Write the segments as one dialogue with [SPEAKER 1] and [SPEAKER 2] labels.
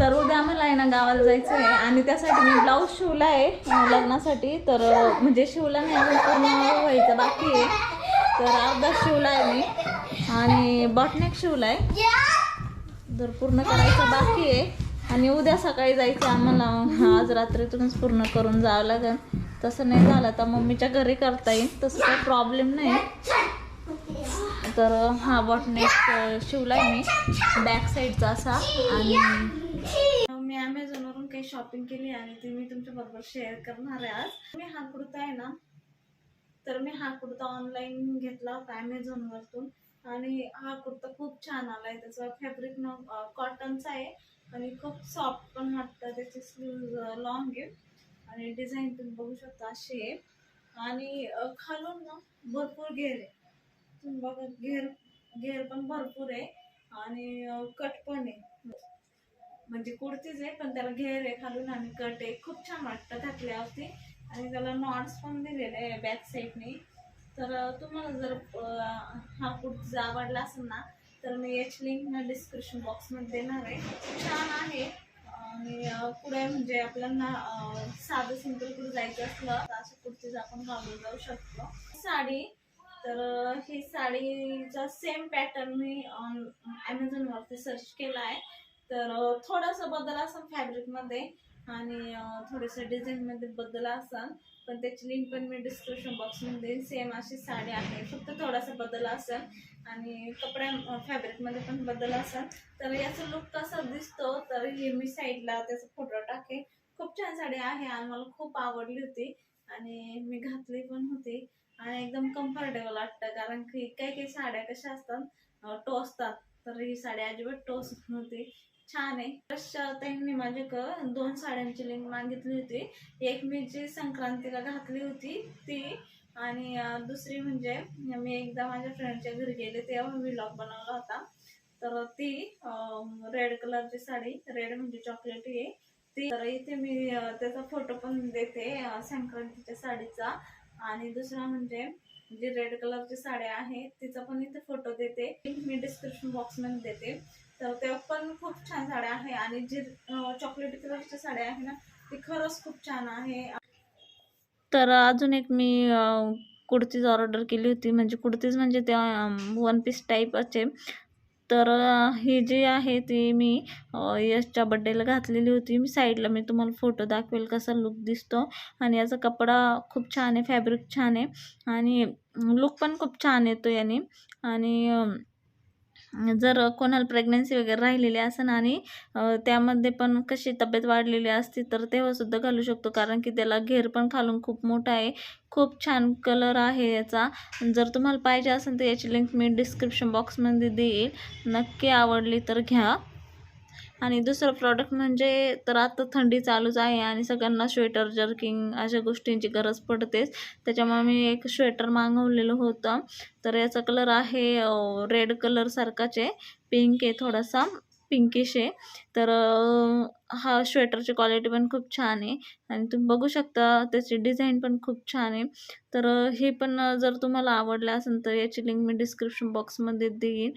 [SPEAKER 1] तर उद्या आम्हाला आहे ना गावाला जायचं आहे आणि त्यासाठी मी ब्लाऊज शिवला आहे लग्नासाठी. तर म्हणजे शिवला नाही अजून पूर्ण व्हायचं बाकी आहे. तर अर्धा शिवला आहे मी. आणि बॉटनेक शिवला आहे. तर पूर्ण करायचं बाकी आहे. आणि उद्या सकाळी जायचं आम्हाला. आज रात्रीतूनच पूर्ण करून जावं लागेल. तसं नाही झालं तर मम्मीच्या घरी करता येईल. तसं काही प्रॉब्लेम नाही. तर हा बॉटनेक आहे मी. बॅक साईडचा असा. आणि मी ॲमेझॉनवरून काही शॉपिंग केली आणि ती मी तुमच्या बरोबर शेअर करणार आहे आज. मी हा कुर्ता आहे ना तर मी हा कुर्ता ऑनलाईन घेतला होता ॲमेझॉनवरतून आणि हा कुर्ता खूप छान आला आहे फॅब्रिक न कॉटनचा आहे आणि खूप सॉफ्ट पण वाटतं. त्याची स्लीव लॉंग आहे. आणि डिझाईन तुम्ही बघू शकता अशी आहे. आणि खालून ना भरपूर घेर आहे. तुम्ही बघा घेर घेर पण भरपूर आहे. आणि कट पण आहे. म्हणजे कुर्तीच आहे पण त्याला घेर आहे खालून आणि कट आहे. खूप छान वाटतं घातल्यावरती आणि त्याला नॉट्स पण दिलेले आहे बॅक साईडने. तर तुम्हाला जर हा कुर्तीचा आवडला असेल ना तर मी याची लिंक ना डिस्क्रिप्शन बॉक्समध्ये देणार आहे. छान आहे. आणि पुढे म्हणजे आपल्याला साधं सिंपल कुठे जायचं असलं तर अशा कुर्तीज आपण घालून जाऊ शकतो. साडी तर ही साडीचा सेम पॅटर्न मी ॲमेझॉनवरती सर्च केला आहे. तर अं, थोडासा बदल असेल फॅब्रिकमध्ये आणि अं, थोडंसं डिझाईनमध्ये बदल असेल पण त्याची लिंक पण मी डिस्क्रिप्शन बॉक्समध्ये सेम अशी साडी आहे. फक्त थोडासा बदल असेल आणि कपड्या फॅब्रिकमध्ये पण बदल असेल. तर याचा लुक कसा दिसतो तर हे मी साईडला त्याचा फोटो टाके खूप छान साडी आहे आणि मला खूप आवडली होती आणि मी घातली पण होती. आणि एकदम कम्फर्टेबल वाटतं कारण की काही काही साड्या कशा असतात टोचतात. तर ही साडी अजिबात टोच नव्हती. छान आहे. तशा त्यांनी माझे क दोन साड्यांची लिंक मागितली होती. एक मी जी संक्रांतीला घातली होती ती. आणि दुसरी म्हणजे मी एकदा माझ्या फ्रेंडच्या घरी गेले तेव्हा व्लॉग बनवला होता. तर ती रेड कलरची साडी रेड म्हणजे चॉकलेटी आहे ती तर इथे मी त्याचा फोटो पण देते संक्रांतीच्या साडीचा. आणि दुसरा म्हणजे जी रेड कलरची साडी आहे तिचा पण इथे फोटो देते. मी डिस्क्रिप्शन बॉक्समध्ये देते. तर त्या पण खूप छान साड्या आहे आणि जे चॉकलेट कलरच्या साड्या आहे ना ती खरंच खूप छान आहे. तर अजून एक मी कुर्तीज ऑर्डर केली होती. म्हणजे कुर्तीज म्हणजे त्या वन पीस टाईपच आहे तर ही जी आहे ती मी यशच्या बड्डेला घातलेली होती. मी साईडला मी तुम्हाला फोटो दाखवेल कसा लुक दिसतो. आणि याचा कपडा खूप छान आहे फॅब्रिक छान आहे. आणि लुक पण खूप छान येतो याने. आणि जर कोणाला प्रेग्नन्सी वगैरे राहिलेली असेल आणि त्यामध्ये पण कशी तब्येत वाढलेली असती तर तेव्हासुद्धा घालू शकतो. कारण की त्याला घेर पण खालून खूप मोठा आहे. खूप छान कलर आहे याचा. जर तुम्हाला पाहिजे असेल तर याची लिंक मी डिस्क्रिप्शन बॉक्समध्ये देईल. नक्की आवडली तर घ्या. आणि दुसरं प्रॉडक्ट म्हणजे तर आता थंडी चालूच आहे आणि सगळ्यांना स्वेटर जर्किंग अशा गोष्टींची गरज पडतेच. त्याच्यामुळे मी एक स्वेटर मागवलेलं होतं. तर याचा कलर आहे रेड कलरसारखाच आहे पिंक आहे थोडासा पिंकिश आहे. तर हा स्वेटरची क्वालिटी पण खूप छान आहे. आणि तुम्ही बघू शकता त्याची डिझाईन पण खूप छान आहे. तर हे पण जर तुम्हाला आवडलं असेल तर याची लिंक मी डिस्क्रिप्शन बॉक्समध्ये देईन.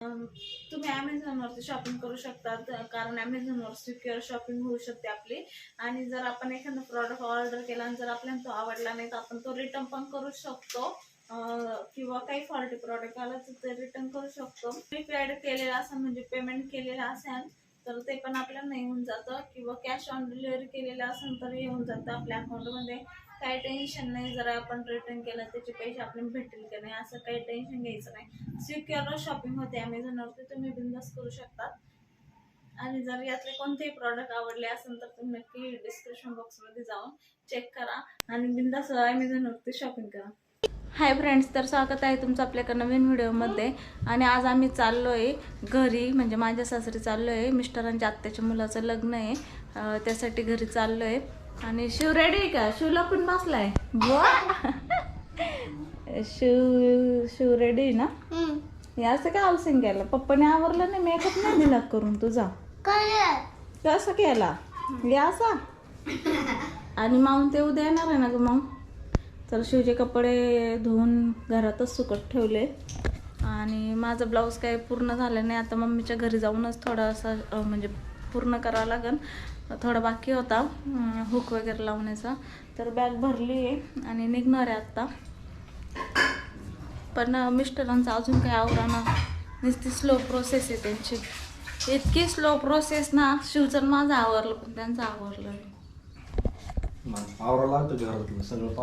[SPEAKER 1] तुम्ही ॲमेझॉनवरती शॉपिंग करू शकता कारण ॲमेझॉनवर सिक्युअर शॉपिंग होऊ शकते आपली. आणि जर आपण एखादा प्रॉडक्ट ऑर्डर केला आणि जर आपल्याला तो आवडला नाही तर आपण तो रिटर्न पण करू शकतो. किंवा काही फॉल्टी प्रॉडक्ट आला तर ते रिटर्न करू शकतो. प्रीपेड केलेला असेल म्हणजे पेमेंट केलेला असेल तर ते पण आपल्याला नाही येऊन जातं. किंवा कॅश ऑन डिलिव्हरी केलेलं असेल तर येऊन जातं आपल्या अकाउंटमध्ये काही टेन्शन नाही जर आपण रिटर्न केलं त्याचे पैसे आपल्याला भेटतील की नाही असं काही टेन्शन घ्यायचं नाही. सिक्युअर शॉपिंग होते ॲमेझॉनवरती तुम्ही बिंदास करू शकता आणि जर यातले कोणतेही प्रॉडक्ट आवडले असेल तर तुम्ही नक्की डिस्क्रिप्शन बॉक्समध्ये जाऊन चेक करा आणि बिंदास अमेझॉनवरती शॉपिंग करा. हाय फ्रेंड्स तर स्वागत आहे तुमचं आपल्या नवीन व्हिडिओमध्ये. आणि आज आम्ही चाललो आहे घरी म्हणजे माझ्या सासरी चाललो आहे मिस्टरांच्या आत्याच्या मुलाचं लग्न आहे. त्यासाठी घरी चाललो आहे आणि शिव रेडी आहे का? शिवला पण बसलाय. शिव शिव रेडी आहे ना? हे असं काय हाऊसिंग केलं? पप्पाने आवरलं नाही मेकअप नाही दिला करून तुझा. कसं केला? हे असा? आणि माऊन ते उद्या येणार आहे ना ग मग तर शिवचे कपडे धुवून घरातच सुकत ठेवले. आणि माझं ब्लाऊज काही पूर्ण झालं नाही. आता मम्मीच्या घरी जाऊनच थोडासा म्हणजे पूर्ण करावं लागेल थोडा बाकी होता. हुक वगैरे लावण्याचा. तर बॅग भरली आहे आणि निघणार आहे आत्ता. पण मिस्टरांचं अजून काही आवराना नुसती स्लो प्रोसेस आहे त्यांची. इतकी स्लो प्रोसेस ना शिवचन माझं आवरलं पण त्यांचं आवरलं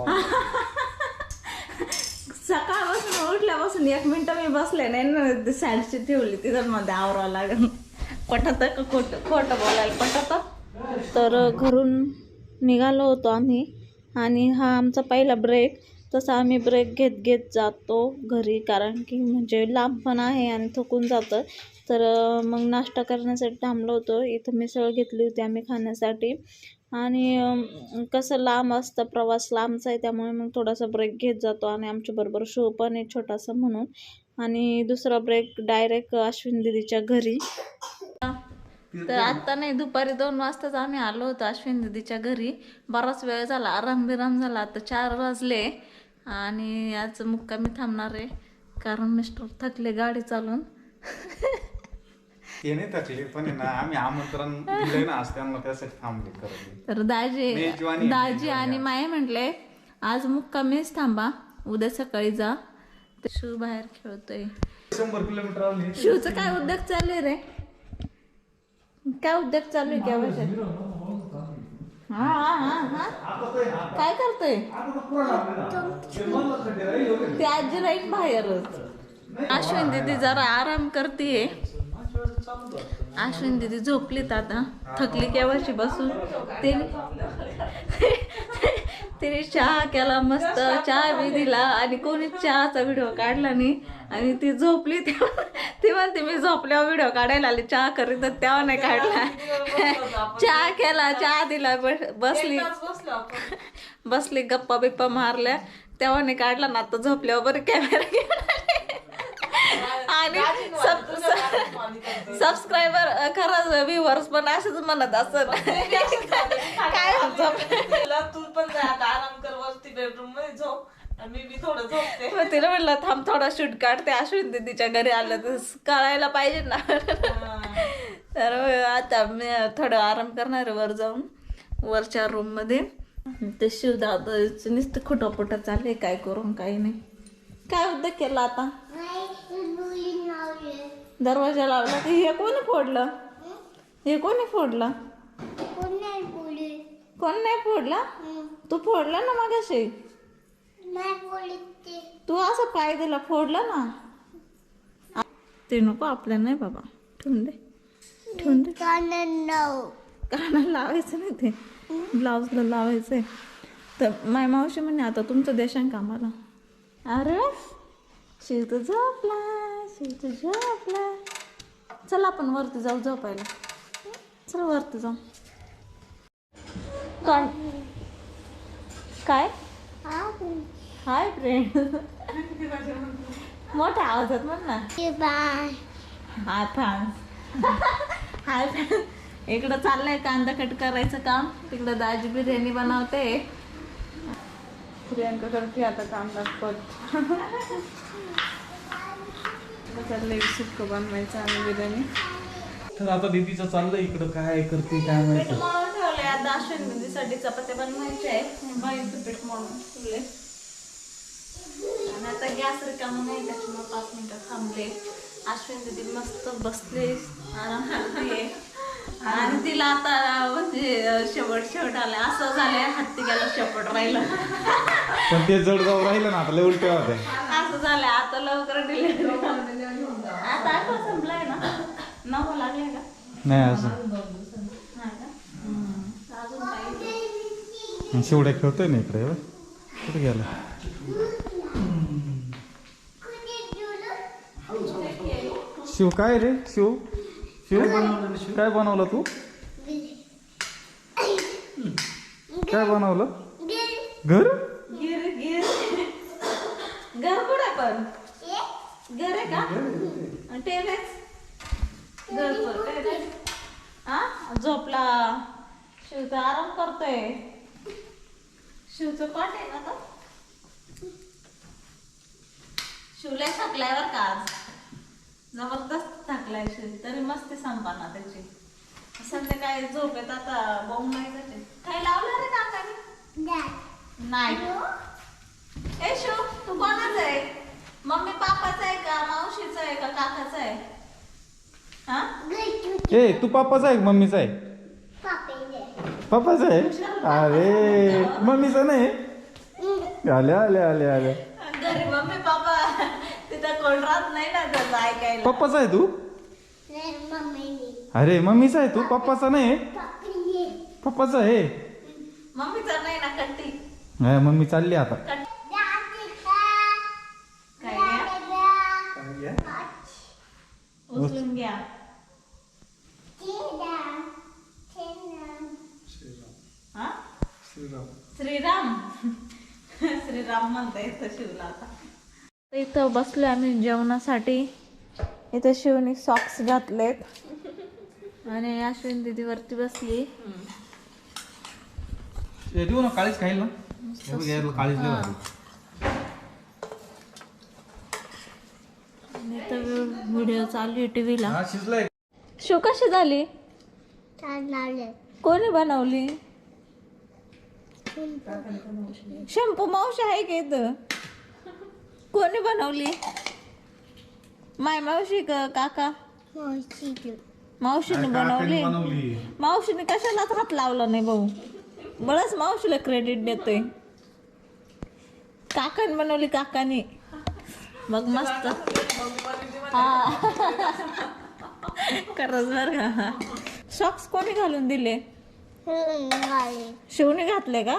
[SPEAKER 1] सकाळपासून उठल्यापासून एक मिनिटं मी बसले नाही ना सॅडची ठेवली तिथं मध्ये आवरावं लागेल. पटत का? खोटं खोटं बोलायला पटत तर घरून निघालो होतो आम्ही. आणि हा आमचा पहिला ब्रेक तसा आम्ही ब्रेक घेत घेत जातो घरी. कारण की म्हणजे लांब पण आहे आणि थकून जातं तर मग नाश्ता करण्यासाठी थांबलो होतो. इथं मिसळ घेतली होती आम्ही खाण्यासाठी. आणि कसं लांब असतं प्रवास लांबचा आहे. त्यामुळे मग थोडासा ब्रेक घेत जातो. आणि आमच्याबरोबर शो पण आहे छोटासा म्हणून. आणि दुसरा ब्रेक डायरेक्ट अश्विन दिदीच्या घरी. तर आता नाही दुपारी दोन वाजताच आम्ही आलो होतो अश्विन दिदीच्या घरी. बराच वेळ झाला आराम बिराम झाला आता चार वाजले. आणि आज मुक्कामी थांबणार आहे कारण मिस्टर थकले गाडी चालून.
[SPEAKER 2] ते नाही थकले पण आहे ना आम्ही आमंत्रण दिलंय ना आज त्यांना त्यासाठी थांबले करत
[SPEAKER 1] तर. दाजी दाजी आणि. माये म्हटले आज मुक्कामीच थांबा उद्या सकाळी जा. शिव बाहेर खेळतोय.
[SPEAKER 2] शंभर किलोमीटर आले.
[SPEAKER 1] शिवचं काय उद्योग चालू आहे रे? काय उद्योग चालू आहे काय वर्षात हा हा हा हा. काय करतोय? ते आजी राहील बाहेरच. अश्विन दीदी जरा आराम करतीये. अश्विन दीदी झोपलीत आता. थकली केव्हाची बसून? तिने तिने चहा केला मस्त चहा बी दिला आणि कोणीच चहाचा व्हिडिओ काढला नाही. आणि ती झोपली तेव्हा ती म्हणते मी झोपल्यावर व्हिडिओ काढायला आली चहा करीत तर तेव्हा नाही काढला. चहा केला चहा दिला बस- बसली. बसली गप्पा बिप्पा मारल्या तेव्हा नाही काढला ना आता झोपल्यावर बरं कॅमेरा आणि सबस्क्रायबर खरंच व्ह्युअर्स पण असेच म्हणत असत काय
[SPEAKER 3] तू पण आराम कर वरती बेडरूममध्ये झोप. मी
[SPEAKER 1] तिला म्हटलं थांब थोडा शूट काढते अश्विन दीदीच्या घरी आलं तर कळायला पाहिजे ना. तर आता मी थोडं आराम करणार वर जाऊन वरच्या रूममध्ये. ते शिवदादाचं नुसतं खोटं पोटं चाललंय काय करून काही नाही. काय उद्योग केला आता? दरवाजा लावला तर हे कोणी फोडलं? हे कोणी फोडलं? कोण नाही फोडला? तू फोडला ना मागाशी? तू असं पाय दिला फोडला ना? ते नको आपल्या नाही बाबा. ठेवून दे. ठेवून दे. कानाला लावायचं नाही ते. ब्लाऊजला लावायचंय. तर माय मावशी म्हणे आता तुमचं देशांक आम्हाला अरे? शिवत झोपला शिवत झोपला. चल आपण वरती जाऊ झोपायला. चल वरती जाऊ. काय? काय? हाय फ्रेंड मोठ्या आवाजात म्हण ना. हाय फ्रेंड हाय फ्रेंड इकडं चाललंय कांदा कट करायचं काम. तिकडं दाजी बिर्याणी बनवते. प्रियांका करते आता कांदा कट. चाललंय सुक्क बनवायचं आणि बिर्याणी.
[SPEAKER 2] तर आता दीदीचं चाललंय इकडं काय करते काय
[SPEAKER 1] पीठ
[SPEAKER 2] माहिती
[SPEAKER 1] मळून ठेवले आता चपात्या बनवायचे आहे बाईचं पीठ मळून ठेवले आणि आता गॅस रिकामा नाही त्याच्यामुळे पाच मिनिटं थांबले. अश्विन दिदी मस्त बसले आराम करते आणि तिला आता म्हणजे शेवट शेवट आलाय. असं झालंय हत्ती गेला शेवट राहिलं.
[SPEAKER 2] पण ते जळगाव राहिलं ना आता लय होत्या.
[SPEAKER 1] असं झालंय आता लवकर डिलिव्हरी. संपलाय ना. का?
[SPEAKER 2] नाही असं.
[SPEAKER 1] अजून
[SPEAKER 2] शिवड्या खेळतोय ना इकडे? कुठे गेला? शिव काय रे? शिव? शिव? काय बनवलं तू? काय बनवलं? घर?
[SPEAKER 1] गिर गिर घर कुठे पण? घर आहे का? टेरेस? टेरेस हा? झोपला. शिवचा आराम करतोय. शिवचं पाठ आहे ना तो शिवला थकल्यावर का आज. जबरदस्त थकलाय शरीर तरी मस्ती संपाना त्याची. संध्याकाळी झोपेत आता बॉम्ब नाही जाते काय लावलं रे काकाने? नाही. ए शो तू कोणाचा आहे? मम्मी पापाचा आहे का? मावशीचा आहे का? काकाचा आहे? हा?
[SPEAKER 2] ए तू पप्पाचा आहे का? मम्मीचा आहे? पप्पाचा आहे. अरे मम्मीचा नाही? आले आले आले आले.
[SPEAKER 1] घरी मम्मी पापा. तिथं कोण राहत नाही ना त्याचं ऐकायला.
[SPEAKER 2] पप्पाचा आहे तू? अरे मम्मीचा आहे तू? पप्पाचा नाही? पप्पाचा आहे?
[SPEAKER 1] मम्मीचा नाही ना कट्टी
[SPEAKER 2] नाही मम्मी चालली आता
[SPEAKER 1] कट्टी काय घ्या उचलून घ्या हा श्रीराम. श्रीराम म्हणता येतं शिवला आता. इथं बसलो आम्ही जेवणासाठी. इथं शिवने सॉक्स घातलेत. आणि अश्विन दिदी वरती बसली.
[SPEAKER 2] देऊ ना काळीच खाईल ना. हे. काळीच
[SPEAKER 1] व्हिडिओ चालू आहे टीव्हीला.
[SPEAKER 2] हा
[SPEAKER 1] शिव कशी झाली. कोणी बनवली? शॅम्पू मावशी आहे का इथं? कोणी बनवली? माय मावशी का काका? मावशीने बनवली.
[SPEAKER 2] बनवली.
[SPEAKER 1] मावशीने कशालाच हात लावला नाही भाऊ? बळच मावशीला क्रेडिट देतोय. काकाने बनवली काकाने. मग मस्त. हा. खरंच बरं का? सॉक्स कोणी घालून दिले? शिवने घातले का?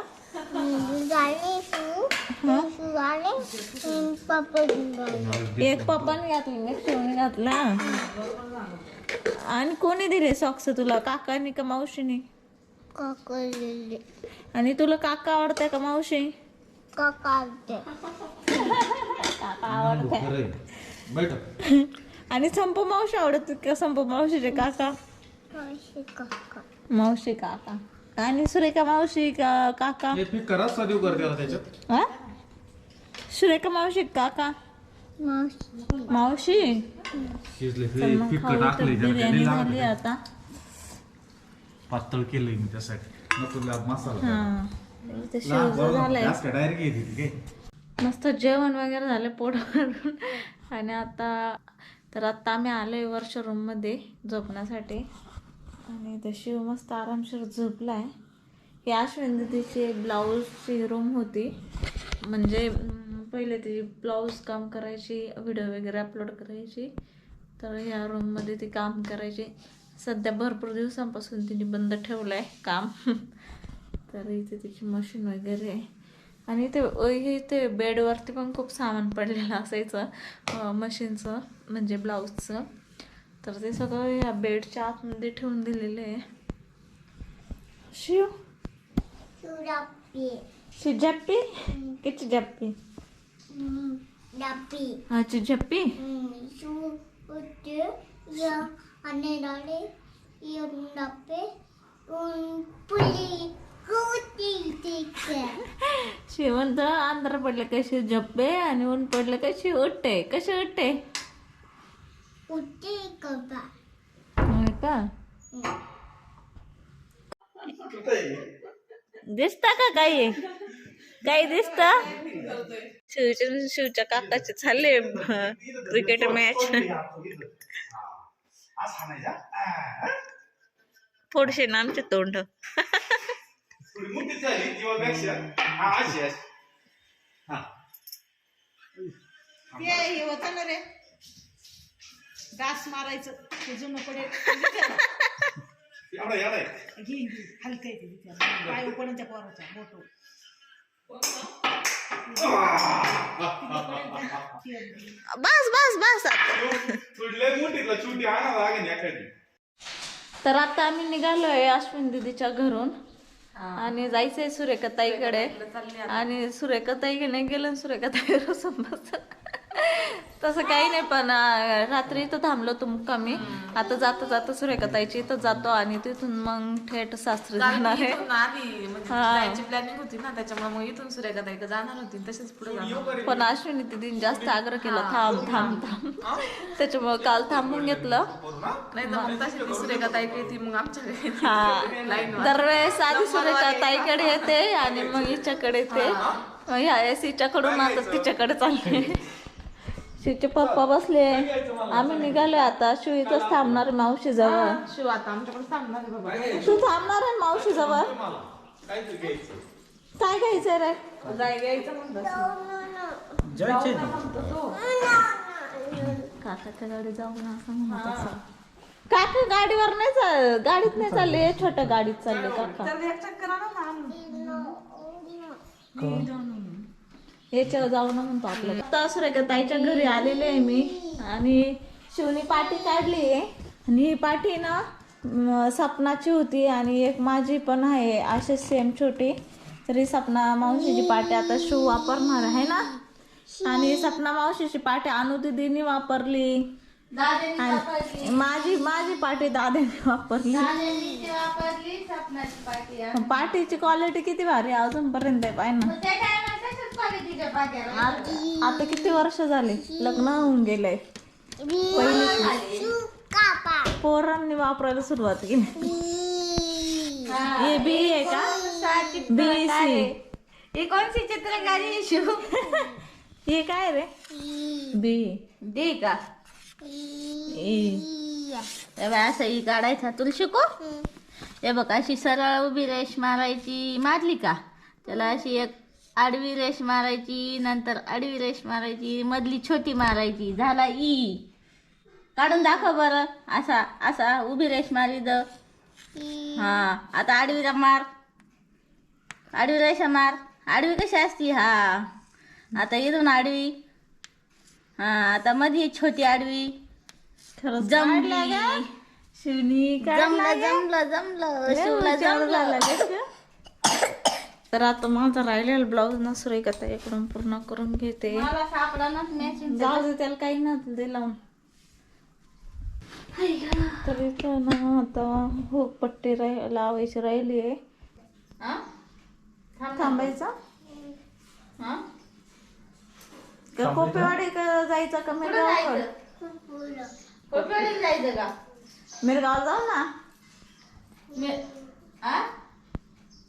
[SPEAKER 1] एक पप्पाने घातले एक शिवने घातला. आणि कोणी दिले सॉक्स तुला? काकाने का मावशीने आणि तुला काका आवडते का मावशी? काका आवडते.
[SPEAKER 2] खरंय. बैठ
[SPEAKER 1] आणि संप मावशी आवडत का? संप मावशीचे काका. मावशी काका आणि सुरेखा मावशी का काका?
[SPEAKER 2] करा सदैव कर त्याला त्याच्यात.
[SPEAKER 1] हा? सुरेखा मावशी काका? मावशी?
[SPEAKER 2] शिजले
[SPEAKER 1] तर मग
[SPEAKER 2] पीक
[SPEAKER 1] खाऊ तर
[SPEAKER 2] टाकले
[SPEAKER 1] बिर्याणी झाली आता.
[SPEAKER 2] पातळ केलंय मी त्यासाठी. नको लाग मसाला
[SPEAKER 1] हा. इथे झालंय.
[SPEAKER 2] डायरेक्ट येते ती काय?
[SPEAKER 1] मस्त जेवण वगैरे झालं पोट भरून आणि आता तर आता आम्ही आलोय वर्ष रूममध्ये झोपण्यासाठी. आणि तशी शिव मस्त आरामशीर झोपलाय. ही अश्विन एक ब्लाऊजची रूम होती. म्हणजे पहिले ती ब्लाऊज काम करायची व्हिडिओ वगैरे अपलोड करायची. तर ह्या रूममध्ये ती काम करायची. सध्या भरपूर दिवसांपासून तिने बंद ठेवलं आहे काम. तर इथे तिची मशीन वगैरे आहे. आणि ते हे ते बेडवरती पण खूप सामान पडलेलं असायचं. मशीनचं म्हणजे ब्लाऊजचं. तर ते सगळं या बेडच्या आतमध्ये ठेवून दिलेलं आहे. शिव? चिजप्पी की चिजप्पी हा चिजप्पी शिव म्हणतो अंधार पडले कशी झप्पे आणि ऊन पडलं कशी उठते कशी उठते का दिसता का काही काही दिसत शिवच्या शिवच्या काकाचे चालले क्रिकेट मॅच थोडेसे ना आमचे तोंड
[SPEAKER 3] ते हे होतं ना रे डास मारायचं ते जुनं पडेल. घे घे हलकं येते त्या पोराच्या बोटो
[SPEAKER 1] बस बस बस. आता तर आता आम्ही निघालोय अश्विन दिदीच्या घरून. आणि जायचंय सुरेखाताईकडे. आणि सुरेखाताईकडे गेलं आणि सुरेखाताई बस तसं काही नाही पण अं, रात्री इथं थांबलो होतो मुक्कामी आता जाता जाता सुरेखाताईची इथं जातो आणि तिथून मग थेट सासरी
[SPEAKER 3] कारण
[SPEAKER 1] जाणार आहे.
[SPEAKER 3] इथून आधी म्हणजे
[SPEAKER 1] हा.
[SPEAKER 3] जायची प्लॅनिंग होती ना त्याच्यामुळे मग इथून सूर्यका जाणार होती तसेच पुढे जाणार.
[SPEAKER 1] पण अश्विनी दिदीने जास्त आग्रह केला थांब थांब थांब. त्याच्यामुळं काल थांबून घेतलं.
[SPEAKER 3] नाही तर मग तशी ती सूर्यका मग आमच्या घरी
[SPEAKER 1] हा.
[SPEAKER 3] लाईन
[SPEAKER 1] दरवेळेस आधी सुरेखा ताईकडे येते. आणि मग हिच्याकडे येते. मग ह्या वेळेस हिच्याकडून आता तिच्याकडे चालले शिवचे पप्पा बसले. आम्ही निघालो आता. शिव इथंच थांबणार आहे मावशी जवळ.
[SPEAKER 3] शिव आता आमच्याकडे सांगणार आहे बाबा
[SPEAKER 1] तू थांबणार आहे मावशी जवळ? काय घ्यायचंय रे?
[SPEAKER 3] जाय घ्यायचं
[SPEAKER 2] जायचे
[SPEAKER 1] काकाच्या गाडी जाऊ ना असं म्हणत असं काका गाडीवर नाही चाल गाडीत नाही चालले. छोट्या गाडीत चालले काका.
[SPEAKER 3] चक्कर आणा ना. आणून.
[SPEAKER 1] याच्यावर जाऊ ना म्हणतो आपल्याला. आता सुरेखा ताईच्या घरी आलेले आहे मी. आणि शिवनी पाठी काढली आहे. आणि ही पाठी ना सपनाची होती आणि एक माझी पण आहे अशी सेम छोटी. तरी सपना मावशीची पाटी आता शिव वापरणार आहे ना? आणि सपना मावशीची पाटी अनुदिदीने वापरली. आणि माझी माझी पाटी दादाने वापरली. पाटीची क्वालिटी किती भारी आहे अजूनपर्यंत आहे ना. आता किती वर्ष झाले? लग्न होऊन गेलंय. पहिली पोरांनी वापरायला सुरुवात केली. हे. बी आहे का? B C.
[SPEAKER 4] ही कोणची चित्रकारी शिव
[SPEAKER 1] हे काय रे? बी.
[SPEAKER 4] दे का?
[SPEAKER 1] ए
[SPEAKER 4] हे बघ, असं ही काढायचा तुला शिकू हे बघ अशी सरळ उभी रेष मारायची. मारली का? त्याला अशी एक आडवी रेष मारायची नंतर आडवी रेष मारायची मधली छोटी मारायची. झाला ई. काढून दाखव बरं. असा असा उभी रेष मारी द. हा आता आडवीला मार. आडवी रेषा मार. आडवी कशी असती? हा. आता इथून आडवी. हा आता मध्ये छोटी आडवी.
[SPEAKER 1] खरंच काढला?
[SPEAKER 4] जमली
[SPEAKER 1] शिवनी
[SPEAKER 4] जमलं
[SPEAKER 1] काढला का?
[SPEAKER 4] जमलं जमलं.
[SPEAKER 1] लय
[SPEAKER 4] शिवला
[SPEAKER 1] हुशार
[SPEAKER 4] जमलं.
[SPEAKER 1] झाला ग. शिव. तर आता माझा राहिलेला ब्लाऊज ना सुरेखा इकडून पूर्ण करून घेते.
[SPEAKER 4] मला सापडा ना मॅचिंग
[SPEAKER 1] जाऊ दे त्याला काही ना दे लावून. तर इथं ना आता हो पट्टी राह लावायची राहिली आहे थांबायचं? का कोपेवाडी का? जायचं का मिरगाव
[SPEAKER 4] जायचं? का?
[SPEAKER 1] मिरगाव जाऊ ना.
[SPEAKER 4] मे- आ?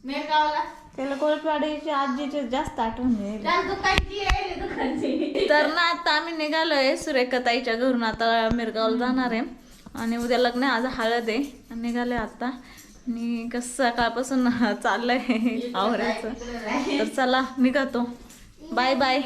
[SPEAKER 4] मेरगावला?
[SPEAKER 1] त्याला कोळपेवाडीची आजीची जास्त आठवण येईल
[SPEAKER 4] दुकानची आहे रे, दुकानची.
[SPEAKER 1] तर ना आता आम्ही निघालोय सुरेखाताईच्या घरून. आता मिरगावला जाणार आहे. आणि उद्या लग्न आहे, आज हळद आहे. आणि निघालोय आता. आणि कसं सकाळपासून चाललंय आवरायचं. तर चला निघतो. Bye bye.